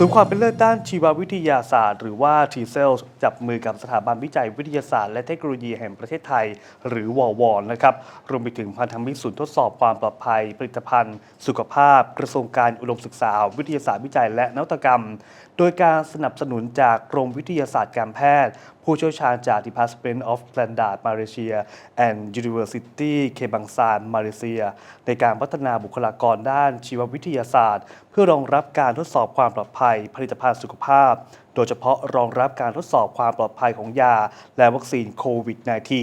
ศูนย์ความเป็นเลิศด้านชีววิทยาศาสตร์ หรือว่า t c e l จับมือกับสถาบันวิจัยวิทยาศาสตร์และเทคโนโลยีแห่งประเทศไทย หรือวอวอนะครับรวมไปถึงพันธมิตรศูนย์ทดสอบความปลอดภัย ผลิตภัณฑ์ สุขภาพ กระทรวงการอุดมศึกษา วิทยาศาสตร์วิจัยและนวัตกรรม โดยการสนับสนุนจากกรมวิทยาศาสตร์การแพทย์ ผู้เชี่ยวชาญจาก Department of Standard Malaysia and University เคบังซานมาเลเซีย ในการพัฒนาบุคลากรด้านชีววิทยาศาสตร์ เพื่อรองรับการทดสอบความปลอดภัยผลิตภัณฑ์สุขภาพ โดยเฉพาะรองรับการทดสอบความปลอดภัยของยา และวัคซีนโควิด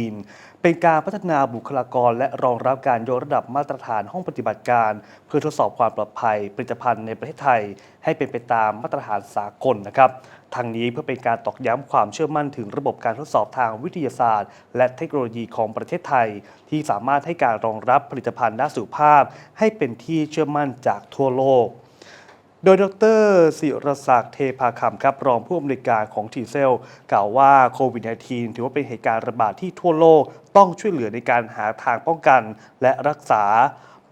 -19 เป็นการพัฒนาบุคลากร และรองรับการยกระดับมาตรฐานห้องปฏิบัติการ เพื่อทดสอบความปลอดภัยผลิตภัณฑ์ในประเทศไทย ให้เป็นไปตามมาตรฐานสากลนะครับทางนี้เพื่อเป็นการตอกย้ำความเชื่อมั่นถึงระบบการทดสอบทางวิทยาศาสตร์ และเทคโนโลยีของประเทศไทย ที่สามารถให้การรองรับผลิตภัณฑ์ด้านสุขภาพ ให้เป็นที่เชื่อมั่นจากทั่วโลก โดยดรศิรศักดิ์เทพาคำครับรองผู้อำนวยการของทีเซลกล่าวว่าโควิด -19 ถือว่าเป็นเหตุการณ์ระบาดที่ทั่วโลกต้องช่วยเหลือในการหาทางป้องกันและรักษา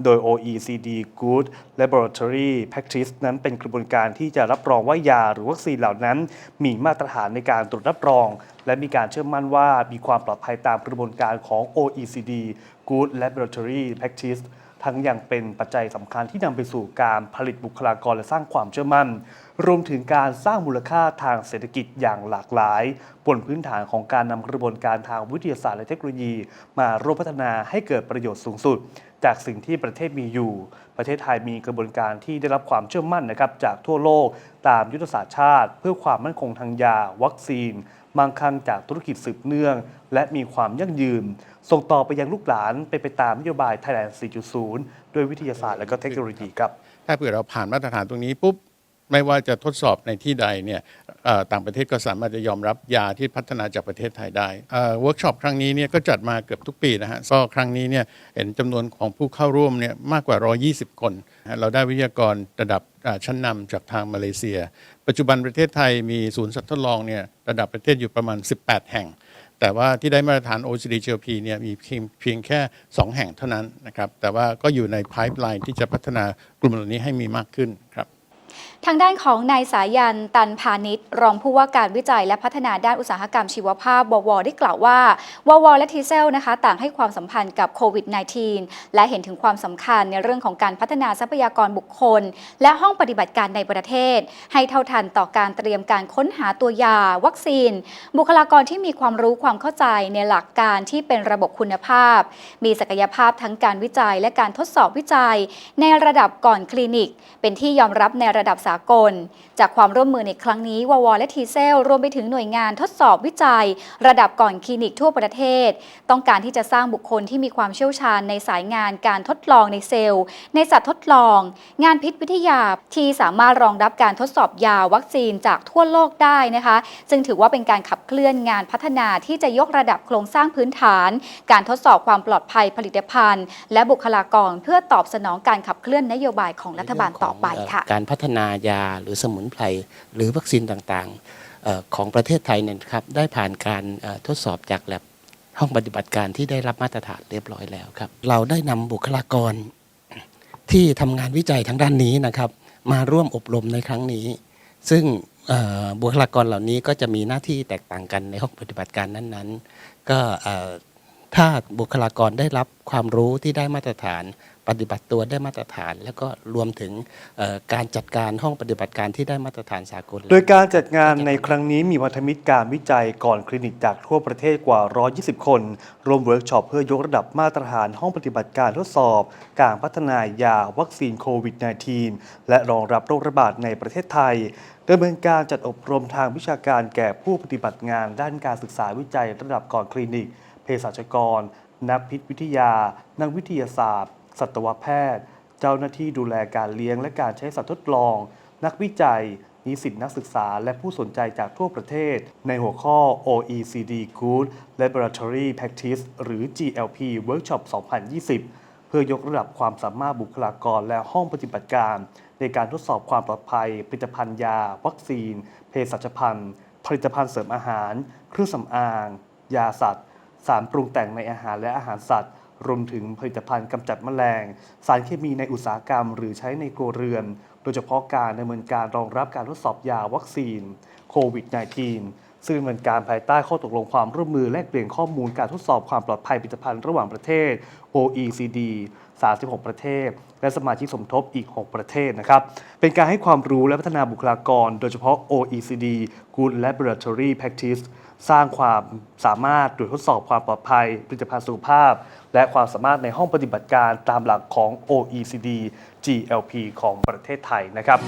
โดย OECD Good Laboratory Practice นั้นเป็นกระบวนการที่จะรับรองว่ายาหรือวัคซีนเหล่านั้น มีมาตรฐานในการตรวจรับรอง และมีการเชื่อมั่นว่ามีความปลอดภัยตามกระบวนการของ OECD Good Laboratory Practice ทั้งยังเป็นปัจจัยสำคัญที่นำไปสู่การผลิตบุคลากรและสร้างความเชื่อมั่น รวมถึงการสร้างมูลค่าทางเศรษฐกิจอย่างหลากหลาย บนพื้นฐานของการนำกระบวนการทางวิทยาศาสตร์และเทคโนโลยี มาร่วมพัฒนาให้เกิดประโยชน์สูงสุด จากสิ่งที่ประเทศมีอยู่ ประเทศไทยมีกระบวนการที่ได้รับความเชื่อมั่นนะครับจากทั่วโลก ตามยุทธศาสตร์ชาติ เพื่อความมั่นคงทางยา วัคซีน มั่งคั่งจากธุรกิจสืบเนื่อง และมีความยั่งยืน ส่งต่อไปยังลูกหลานไปไปตามนโยบาย Thailand 4.0 ด้วยวิทยาศาสตร์และก็เทคโนโลยีครับ ถ้าเผื่อเราผ่านมาตรฐานตรงนี้ปุ๊บ ไม่ว่าจะทดสอบในที่ใดเนี่ยต่างประเทศก็สามารถจะยอมรับยาที่พัฒนาจากประเทศไทยได้เวิร์กช็อปครั้งนี้เนี่ยก็จัดมาเกือบทุกปีนะฮะก็ครั้งนี้เนี่ยเห็นจำนวนของผู้เข้าร่วมเนี่ยมากกว่า 120 คน เราได้วิทยากรระดับชั้นนำจากทางมาเลเซีย ปัจจุบันประเทศไทยมีศูนย์สัตว์ทดลองเนี่ยระดับประเทศอยู่ประมาณ 18 แห่ง แต่ว่าที่ได้มาตรฐาน OECD GLP เนี่ยมีเพียงเพียงแค่ 2 แห่งเท่านั้นนะครับแต่ว่าก็อยู่ใน pipeline ที่จะพัฒนากลุ่มเหล่านี้ให้มีมากขึ้นครับ ทางด้านของนายสายันตันพาณิชย์รองผู้ว่าการวิจัยและพัฒนาด้านอุตสาหกรรมชีวภาพววได้กล่าวว่าววและทีเซลนะคะต่างให้ความสัมพันธ์กับโควิด -19 และเห็นถึงความสำคัญในเรื่องของการพัฒนาทรัพยากรบุคคล และห้องปฏิบัติการในประเทศ ให้เท่าทันต่อการเตรียมการค้นหาตัวยา วัคซีน บุคลากรที่มีความรู้ความเข้าใจในหลักการที่เป็นระบบคุณภาพ มีศักยภาพทั้งการวิจัย และการทดสอบวิจัย ในระดับก่อนคลินิก เป็นที่ยอมรับในระระดับสากล จากความร่วมมือในครั้งนี้ววและทีเซลรวมไปถึงหน่วยงานทดสอบวิจัย ระดับก่อนคลินิกทั่วประเทศ ต้องการที่จะสร้างบุคคลที่มีความเชี่ยวชาญในสายงานการทดลองในเซลล์ ในสัตว์ทดลอง งานพิษวิทยาที่สามารถรองรับการทดสอบยาวัคซีนจากทั่วโลกได้นะคะ ซึ่งถือว่าเป็นการขับเคลื่อนงานพัฒนาที่จะยกระดับโครงสร้างพื้นฐาน การทดสอบความปลอดภัยผลิตภัณฑ์ และบุคลากรเพื่อตอบสนองการขับเคลื่อนนโยบายของรัฐบาลต่อไปค่ะการพัฒนายาหรือสมุนไพรหรือวัคซีนต่างๆของประเทศไทยเนี่ยครับได้ผ่านการทดสอบจากแลบห้องปฏิบัติการที่ได้รับมาตรฐานเรียบร้อยแล้วครับ เราได้นำบุคลากรที่ทำงานวิจัยทางด้านนี้นะครับ มาร่วมอบรมในครั้งนี้ ซึ่งบุคลากรเหล่านี้ก็จะมีหน้าที่แตกต่างกันในห้องปฏิบัติการนั้นๆ ก็ ถ้าบุคลากรได้รับความรู้ที่ได้มาตรฐาน ปฏิบัติตัวได้มาตรฐาน แล้วก็รวมถึงการจัดการห้องปฏิบัติการที่ได้มาตรฐานสากล โดยการจัดงานในครั้งนี้มีพันธมิตรการวิจัยก่อนคลินิกจากทั่วประเทศกว่า 120 คนรวมเวิร์กช็อปเพื่อยกระดับมาตรฐานห้องปฏิบัติการทดสอบ การพัฒนายาวัคซีนโควิด -19 และรองรับโรคระบาดในประเทศไทยดำเนินการจัดอบรมทางวิชาการแก่ผู้ปฏิบัติงานด้านการศึกษาวิจัยระดับก่อนคลินิก เภสัชกร นักพิษวิทยา นักวิทยาศาสตร์ สัตวแพทย์ เจ้าหน้าที่ดูแลการเลี้ยงและการใช้สัตว์ทดลอง นักวิจัย นิสิตนักศึกษา และผู้สนใจจากทั่วประเทศ ในหัวข้อ OECD Good Laboratory Practice หรือ GLP Workshop 2020 เพื่อยกระดับความสามารถบุคลากรและห้องปฏิบัติการ ในการทดสอบความปลอดภัย ผลิตภัณฑ์ยา วัคซีน เภสัชพันธ์ผลิตภัณฑ์เสริมอาหาร เครื่องสำอาง ยาสัตว์ สารปรุงแต่งในอาหารและอาหารสัตว์ รวมถึงผลิตภัณฑ์กำจัดแมลง สารเคมีในอุตสาหกรรม หรือใช้ในครัวเรือน โดยเฉพาะการดำเนินการรองรับการทดสอบยาวัคซีนโควิด -19 ซึ่งดำเนินการภายใต้ข้อตกลงความร่วมมือแลกเปลี่ยนข้อมูลการทดสอบความปลอดภัยผลิตภัณฑ์ระหว่างประเทศ OECD 36 ประเทศ และสมาชิกสมทบอีก 6 ประเทศนะครับ เป็นการให้ความรู้และพัฒนาบุคลากร โดยเฉพาะ OECD Good Laboratory Practice สร้างความสามารถตรวจทดสอบความปลอดภัยผลิตภัณฑ์สุขภาพ และความสามารถในห้องปฏิบัติการตามหลักของ OECD GLP ของประเทศไทยนะครับ